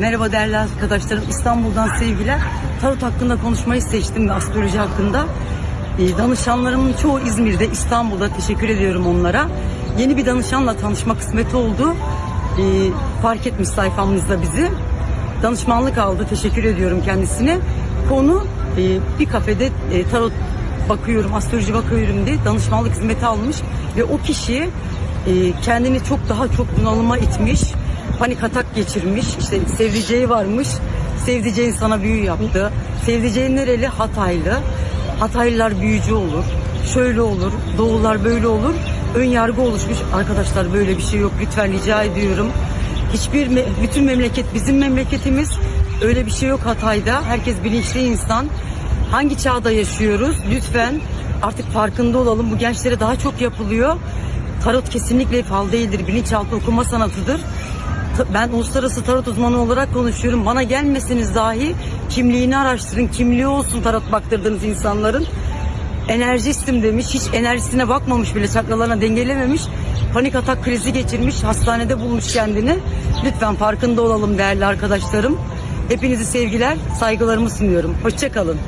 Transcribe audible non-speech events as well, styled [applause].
Merhaba değerli arkadaşlarım. İstanbul'dan sevgiler. Tarot hakkında konuşmayı seçtim ve astroloji hakkında. Ee, Danışanlarımın çoğu İzmir'de, İstanbul'da. Teşekkür ediyorum onlara. Yeni bir danışanla tanışma kısmeti oldu. Ee, Fark etmiş sayfamızda bizi. Danışmanlık aldı. Teşekkür ediyorum kendisine. Konu e, bir kafede e, tarot bakıyorum, astroloji bakıyorum diye danışmanlık hizmeti almış ve o kişi e, kendini çok daha çok bunalıma itmiş, panik atak geçirmiş, işte sevdiceği varmış, sevdiceğin sana büyü yaptı, sevdiceğin nereli? Hataylı, Hataylılar büyücü olur, şöyle olur, doğullar böyle olur, ön yargı oluşmuş. Arkadaşlar böyle bir şey yok, lütfen rica ediyorum. Hiçbir, bütün memleket bizim memleketimiz, öyle bir şey yok Hatay'da, herkes bilinçli insan. Hangi çağda yaşıyoruz? Lütfen artık farkında olalım. Bu gençlere daha çok yapılıyor. Tarot kesinlikle fal değildir. Bilinçaltı okuma sanatıdır. [laughs] Ben uluslararası tarot uzmanı olarak konuşuyorum. Bana gelmeseniz dahi kimliğini araştırın. Kimliği olsun tarot baktırdığınız insanların. Enerjistim demiş. Hiç enerjisine bakmamış bile. Çakralarına dengelememiş. Panik atak krizi geçirmiş. Hastanede bulmuş kendini. Lütfen farkında olalım değerli arkadaşlarım. Hepinizi sevgiler, saygılarımı sunuyorum. Hoşçakalın.